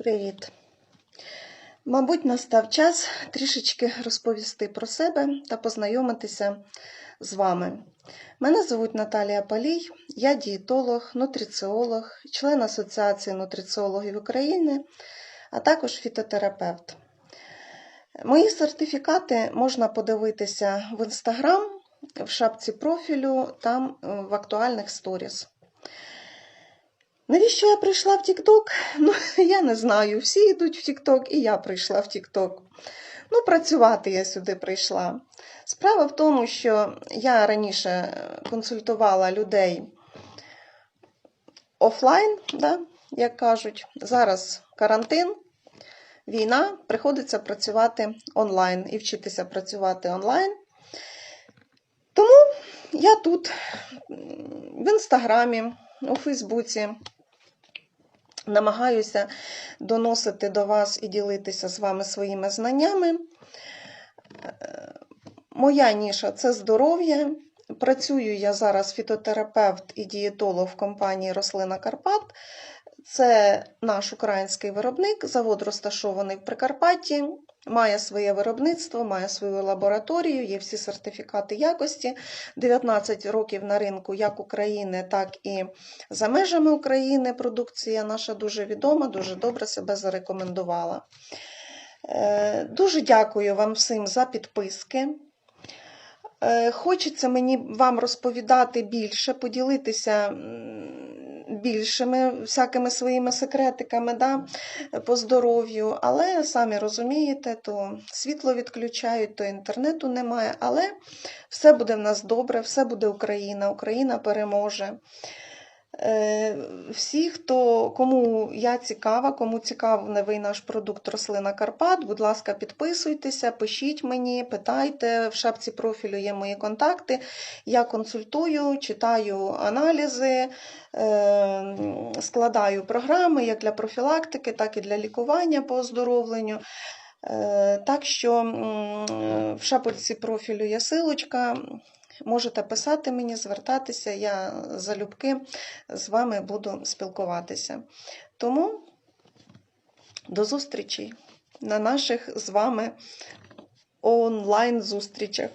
Привіт! Мабуть, настав час трішечки розповісти про себе та познайомитися з вами. Мене звуть Наталія Палій, я дієтолог, нутриціолог, член Асоціації нутриціологів України, а також фітотерапевт. Мої сертифікати можна подивитися в інстаграм, в шапці профілю, там е, в актуальних сторіс. Навіщо я прийшла в TikTok? Ну, я не знаю. Всі йдуть в TikTok, і я прийшла в TikTok. Ну, працювати я сюди прийшла. Справа в тому, що я раніше консультувала людей офлайн, да, як кажуть. Зараз карантин, війна, приходиться працювати онлайн і вчитися працювати онлайн. Тому я тут в інстаграмі, у Фейсбуці намагаюся доносити до вас і ділитися з вами своїми знаннями. Моя ніша це здоров'я. Працюю я зараз фітотерапевт і дієтолог в компанії Рослина Карпат. Це наш український виробник, завод розташований в Прикарпатті, має своє виробництво, має свою лабораторію, є всі сертифікати якості. 19 років на ринку як України, так і за межами України. Продукція наша дуже відома, дуже добре себе зарекомендувала. Е, Дуже дякую вам всім за підписки. Е, Хочеться мені вам розповідати більше, поділитися більшими всякими своїми секретиками да, по здоров'ю, але самі розумієте, то світло відключають, то інтернету немає, але все буде в нас добре, все буде Україна, Україна переможе. Е, Всі, хто, кому я цікава, кому цікавий наш продукт рослина Карпат, будь ласка, підписуйтеся, пишіть мені, питайте. В шапці профілю є мої контакти. Я консультую, читаю аналізи, е, складаю програми як для профілактики, так і для лікування по оздоровленню. Е, Так що в шапці профілю є силочка. Можете писати мені, звертатися, я залюбки з вами буду спілкуватися. Тому до зустрічі на наших з вами онлайн-зустрічах.